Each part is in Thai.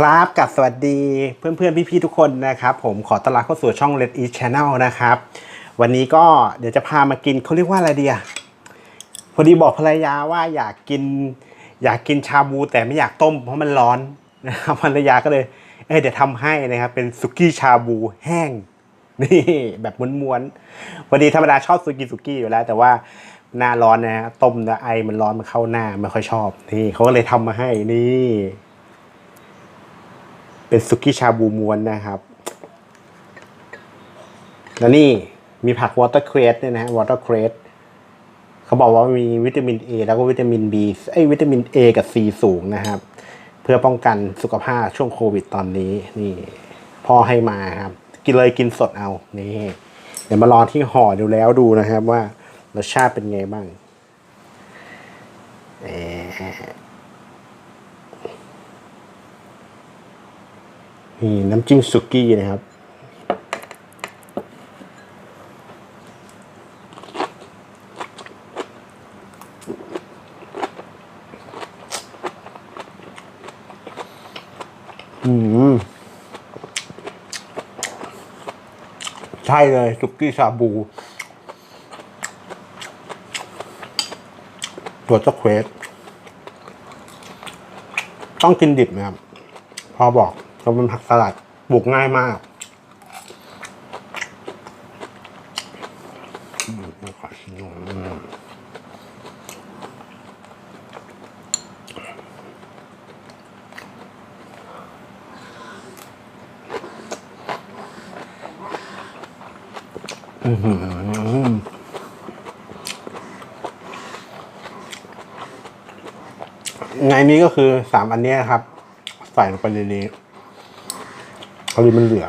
ครับกับสวัสดีเพื่อนๆ พี่ๆ ทุกคนนะครับ ผมขอต้อนรับเข้าสู่ช่อง Red East Channel นะครับ วันนี้ก็เดี๋ยวจะพามากินเขาเรียกว่าอะไรเดียพอดีบอกภรรยาว่าอยากกิน อยากกินชาบูแต่ไม่อยากต้มเพราะมันร้อนนะครับภรรยาก็เลยเอ้ยเดี๋ยวทำให้นะครับ เป็นสุกี้ชาบูแห้งนี่แบบม้วนๆพอดีธรรมดาชอบสุกี้สุกี้อยู่แล้ว แต่ว่าหน้าร้อนนะฮะต้มแล้วไอมันร้อนมันเข้าหน้าไม่ค่อยชอบ นี่เขาก็เลยทำมาให้นี่ เป็นสุกี้ชาบูม้วนนะครับ แล้วนี่มีผักวอเตอร์เครสเนี่ยนะฮะวอเตอร์เครสเขาบอกว่ามีวิตามิน A แล้วก็วิตามิน B ไอ้วิตามิน A กับ C สูงนะครับ เพื่อป้องกันสุขภาพช่วงโควิดตอนนี้ นี่พ่อให้มาครับ กินเลยกินสดเอา นี่ เดี๋ยวมาลองที่ห่อดูแล้วดูนะครับว่ารสชาติเป็นไงบ้างเอ่อ นี่น้ำจิ้มสุกี้นะครับ อืม ใช่เลย สุกี้ชาบูตัวเจ้าเควส ต้องกินดิบนะครับ พอบอก เราเป็นผักสลัดปลูกง่ายมากขอชิมหน่อยอืมอื้อหือไงนี้ก็คือสามอันนี้ครับ ใส่ลงไปในนี้ พอดีมันเหลือ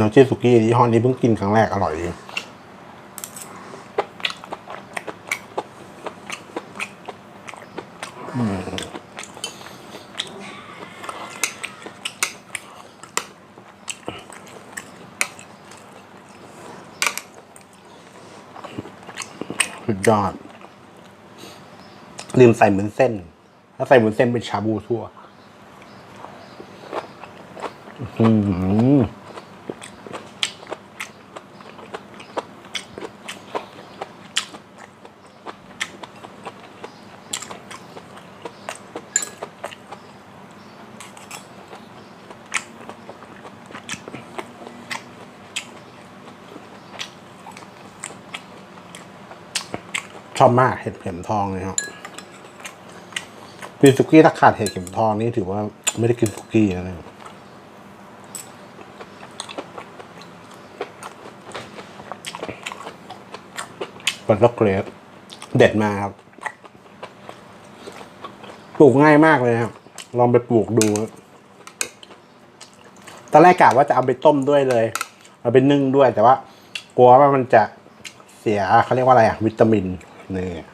น้ำจิ้มสุกี้ยี่ห้อนี้เพิ่งกินครั้งแรกอร่อยดีอืมสุดยอด ลืมใส่เหมือนเส้น ถ้าใส่เหมือนเส้นเป็นชาบูทั่วอื้อหือชอบมากเห็ดเข็มทองเลยครับ กินสุกี้ถ้าขาดเห็ดเข็มทองนี่ถือว่าไม่ได้กินสุกี้นะเนี่ยเป็นล็อกเกรดเด็ดมากครับ ปลูกง่ายมากเลยครับ ลองไปปลูกดูตอนแรกกะว่าจะเอาไปต้มด้วยเลย เอาไปนึ่งด้วยแต่ว่า กลัวว่ามันจะเสียเขาเรียกว่าอะไรอะวิตามินเนี่อื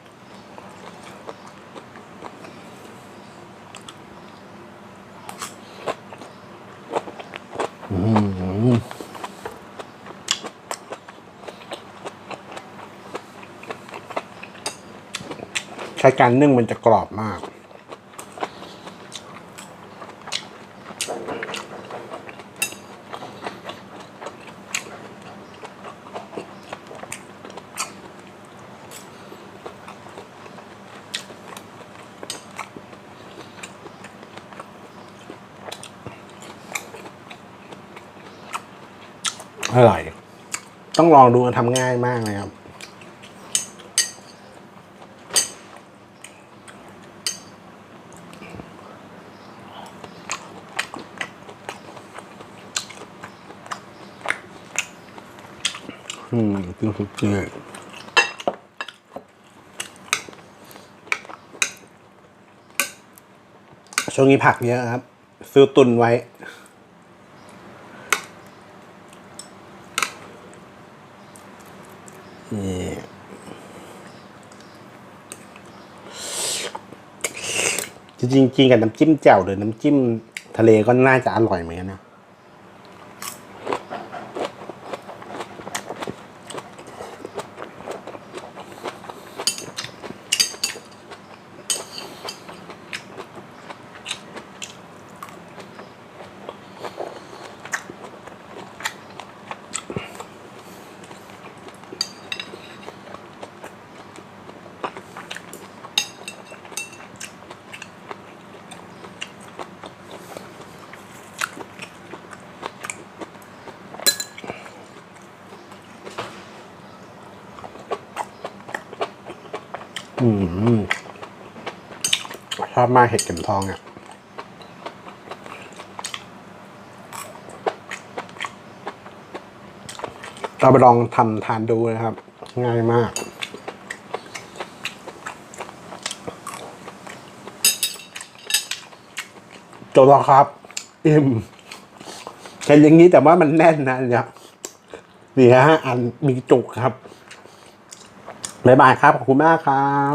ใช้การนึ่งมันจะกรอบมาก อร่อย ต้องลองดูทำง่ายมากเลยครับ อืมกินสุกี้ช่วงนี้ผักเยอะครับ ซื้อตุนไว้ นี่จริงๆกินกับน้ำจิ้มแจ่วหรือน้ำจิ้มทะเลก็น่าจะอร่อยเหมือนกันนะ อืมชอบมากเห็ดเข็มทองอะเราไปลองทำทานดูนะครับ ง่ายมาก จบแล้วครับ อิ่มเห็นอย่างนี้แต่ว่ามันแน่นนะเนี่ยนี่ฮะอันมีจุกครับบ๊ายบายครับ ขอบคุณมากครับ